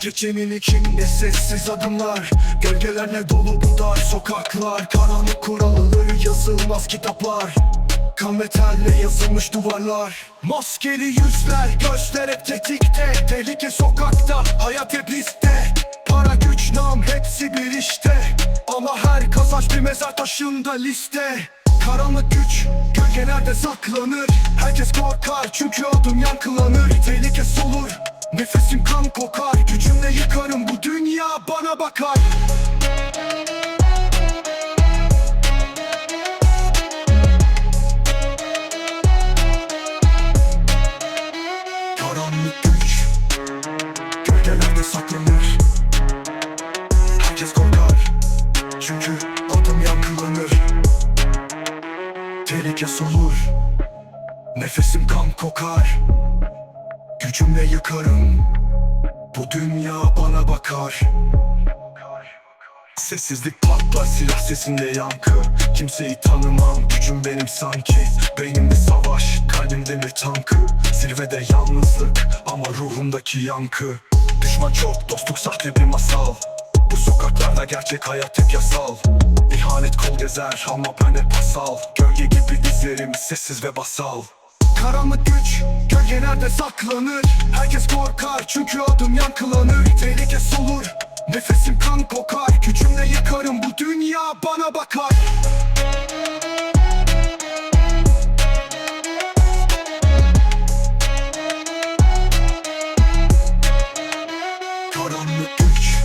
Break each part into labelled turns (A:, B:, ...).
A: Gecenin ikindi sessiz adımlar Gölgelerle dolu bu dar sokaklar. Karanlık kuralları yazılmaz kitaplar Kan ve terle yazılmış duvarlar. Maskeli yüzler gözler hep tetikte Tehlike sokakta hayat hep riskte. Para güç nam hepsi bir işte. Ama her kazanç bir mezar taşında liste. Karanlık güç gölgelerde saklanır. Herkes korkar çünkü adım yankılanır. Tehlike solur Nefesim kan kokar Gücümle yıkarım bu dünya bana bakar. Karanlık güç Gölgelerde saklanır. Herkes korkar Çünkü adım yankılanır Tehlike solur Nefesim kan kokar Gücümle yıkarım. Bu dünya bana bakar. Sessizlik patlar silah sesinde yankı. Kimseyi tanımam gücüm benim sanki. Beynimde savaş kalbimde bir tankı. Zirvede yalnızlık ama ruhumdaki yankı. Düşman çok dostluk sahte bir masal. Bu sokaklarda gerçek hayat hep yasal. İhanet kol gezer ama ben hep asal Gölge gibi dizlerim sessiz ve basal. Karanlık güç saklanır. Herkes korkar çünkü adım yankılanır. Tehlike solur. Nefesim kan kokar. Gücümle yıkarım. Bu dünya bana bakar. Karanlık güç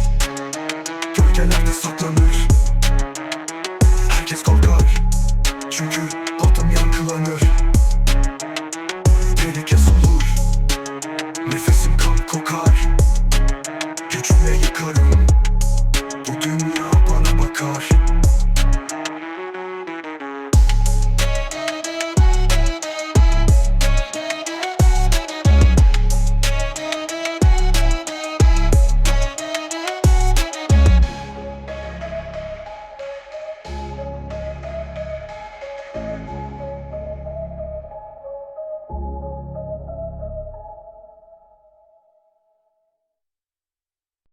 A: Gölgelerde saklanır. Herkes korkar Çünkü çıkarım Bu dünya bana bakar.